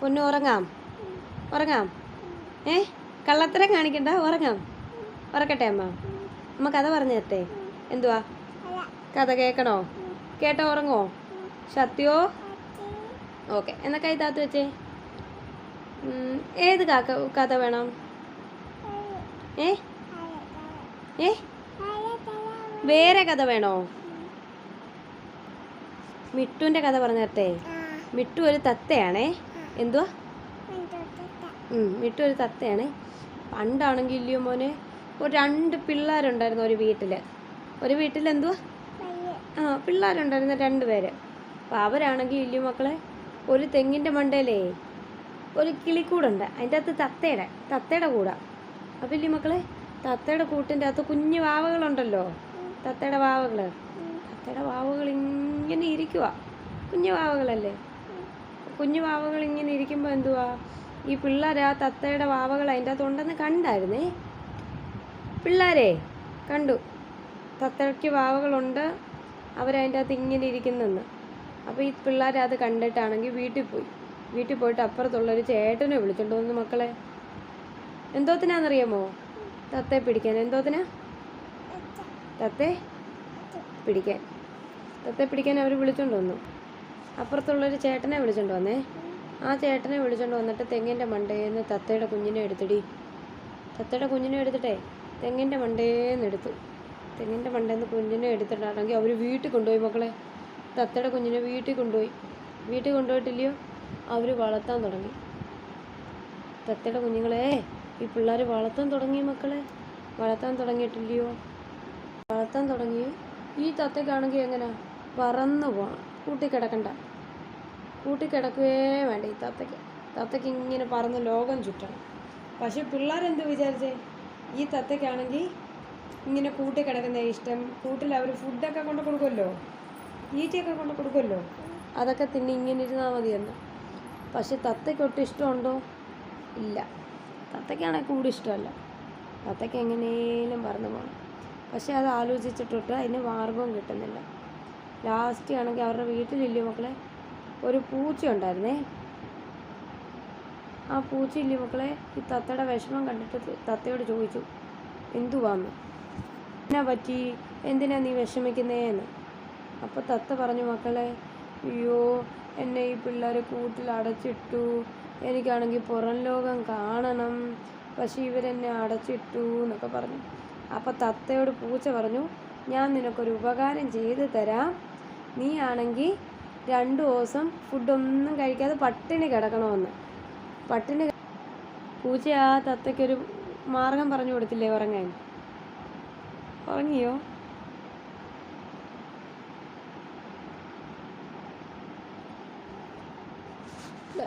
പൊന്നു ഉറങ്ങാം. ഉറങ്ങാം. ഏ? കള്ളത്തരം കാണിക്കണ്ട ഉറങ്ങാം. ഉറക്കട്ടെ അമ്മ. അമ്മ കഥ പറഞ്ഞു തരട്ടെ. എന്തുവാ? കഥ കേൾക്കണോ? കേട്ടോ ഉറങ്ങോ സത്യോ? ഓക്കെ എന്നാ കൈ വെച്ചേ. ഏത് കാക്ക കഥ വേണം? ഏ? ഏ? വേറെ കഥ വേണോ? മിട്ടുവിന്റെ കഥ പറഞ്ഞു തരട്ടെ. മിട്ടു ഒരു തത്തയാണേ. എന്തുവാ? വീട്ടിൽ മിട്ടു ഒരു തത്തയാണ്. പണ്ടാണെങ്കിൽ ഇല്ലയോ മോനെ? ഒരു രണ്ട് പിള്ളേരുണ്ടായിരുന്നു ഒരു വീട്ടിൽ ഒരു വീട്ടിൽ എന്തുവാ? ആ പിള്ളേരുണ്ടായിരുന്നു രണ്ട് പേര്. അപ്പോൾ അവരാണെങ്കിൽ ഇല്ലയോ മക്കളെ? ഒരു തെങ്ങിന്റെ മണ്ടയിലേ ഒരു കിളിക്കൂടുണ്ട്. അതിന്റെ അകത്ത് തത്തയുടെ തത്തയുടെ കൂടാ. അപ്പോൾ ഇല്ലയോ മക്കളെ? തത്തയുടെ കൂട്ടിന്റെ അകത്ത് കുഞ്ഞു വാവകളുണ്ടല്ലോ? തത്തയുടെ വാവകൾ തത്തയുടെ വാവകൾ ഇങ്ങനെ ഇരിക്കുക കുഞ്ഞു വാവകളല്ലേ? കുഞ്ഞു വാവകൾ ഇങ്ങനെ ഇരിക്കുമ്പോൾ എന്തുവാ? ഈ പിള്ളേർ ആ തത്തയുടെ വാവകൾ അതിന്റെ അകത്ത് ഉണ്ടെന്ന് കണ്ടായിരുന്നേ? പിള്ളേരെ കണ്ടു. തത്തയ്ക്ക് വാവകളുണ്ട് അവരതിന്റെ അകത്ത് ഇങ്ങനെ ഇരിക്കുന്നെന്ന്. അപ്പോൾ ഈ പിള്ളേർ അത് കണ്ടിട്ടാണെങ്കിൽ വീട്ടിൽ പോയി. വീട്ടിൽ പോയിട്ട് അപ്പുറത്തുള്ളൊരു ചേട്ടനെ വിളിച്ചോണ്ട് വന്നു മക്കളെ. എന്തോത്തിനാണെന്നറിയാമോ തത്തയെ പിടിക്കാൻ. എന്തോത്തിനാ? തത്തേ പിടിക്കാൻ. തത്തയെ പിടിക്കാൻ അവർ വിളിച്ചോണ്ട് വന്നു. അപ്പുറത്തുള്ളൊരു ചേട്ടനെ വിളിച്ചോണ്ട് വന്നേ. ആ ചേട്ടനെ വിളിച്ചോണ്ട് വന്നിട്ട് തെങ്ങിന്റെ മണ്ടേന്ന് തത്തയുടെ കുഞ്ഞിനെ എടുത്തിടി. തത്തയുടെ കുഞ്ഞിനെ എടുത്തിട്ടേ തെങ്ങിന്റെ മണ്ടേന്ന് എടുത്തു. തെങ്ങിന്റെ മണ്ടേന്ന് കുഞ്ഞിനെ എടുത്തിട്ടാണെങ്കിൽ അവർ വീട്ടിൽ കൊണ്ടുപോയി മക്കളെ. തത്തയുടെ കുഞ്ഞിനെ വീട്ടിൽ കൊണ്ടുപോയി. വീട്ടിൽ കൊണ്ടുപോയിട്ടില്ലയോ? അവർ വളർത്താൻ തുടങ്ങി. തത്തയുടെ കുഞ്ഞുങ്ങളെ ഈ പിള്ളേർ വളർത്താൻ തുടങ്ങി മക്കളെ. വളർത്താൻ തുടങ്ങിയിട്ടില്ലയോ? വളർത്താൻ തുടങ്ങി. ഈ തത്തയ്ക്കാണെങ്കിൽ എങ്ങനെ? പറന്നു പോകണം കൂട്ടി കിടക്കണ്ട കൂട്ടി കിടക്കുകയേ വേണ്ട ഈ തത്തയ്ക്ക്. തത്തയ്ക്ക് ഇങ്ങനെ പറന്ന് ലോകം ചുറ്റണം. പക്ഷെ പിള്ളേരെന്ത് വിചാരിച്ചേ? ഈ തത്തയ്ക്കാണെങ്കിൽ ഇങ്ങനെ കൂട്ടി കിടക്കുന്ന ഇഷ്ടം. കൂട്ടിൽ അവർ ഫുഡൊക്കെ കൊണ്ട് കൊടുക്കുമല്ലോ ഈറ്റയൊക്കെ കൊണ്ട് കൊടുക്കുമല്ലോ അതൊക്കെ തിന്നി ഇങ്ങനെ ഇരുന്നാൽ മതിയെന്ന്. പക്ഷെ തത്തയ്ക്ക് ഒട്ടും ഇഷ്ടമുണ്ടോ? ഇല്ല. തത്തയ്ക്കാണെങ്കിൽ കൂടി ഇഷ്ടമല്ല. തത്തയ്ക്ക് എങ്ങനെയും പറന്നു പോകണം പക്ഷെ അത് ആലോചിച്ചിട്ടൊട്ട് അതിന് മാർഗവും കിട്ടുന്നില്ല. ലാസ്റ്റ് ആണെങ്കിൽ അവരുടെ വീട്ടിലില്ലേ മക്കളെ? ഒരു പൂച്ച ഉണ്ടായിരുന്നേ. ആ പൂച്ചയില്ലേ മക്കളെ? ഈ തത്തയുടെ വിഷമം കണ്ടിട്ട് തത്തയോട് ചോദിച്ചു എന്തുവാന്ന്? എന്നാ പറ്റി? എന്തിനാ നീ വിഷമിക്കുന്നേന്ന്? അപ്പോൾ തത്ത പറഞ്ഞു മക്കളെ അയ്യോ എന്നെ ഈ പിള്ളേർ കൂട്ടിൽ അടച്ചിട്ടു. എനിക്കാണെങ്കിൽ പുറം ലോകം കാണണം. പക്ഷെ ഇവരെന്നെ അടച്ചിട്ടു എന്നൊക്കെ പറഞ്ഞു. അപ്പോൾ തത്തയോട് പൂച്ച പറഞ്ഞു ഞാൻ നിനക്കൊരു ഉപകാരം ചെയ്തു തരാം. നീ ആണെങ്കിൽ രണ്ട് ദിവസം ഫുഡൊന്നും കഴിക്കാതെ പട്ടിണി കിടക്കണമെന്ന്. പട്ടിണി പൂച്ച ആ തത്തയ്ക്കൊരു മാർഗം പറഞ്ഞു കൊടുത്തില്ലേ ഉറങ്ങാൻ? ഉറങ്ങിയോ? ഇല്ല.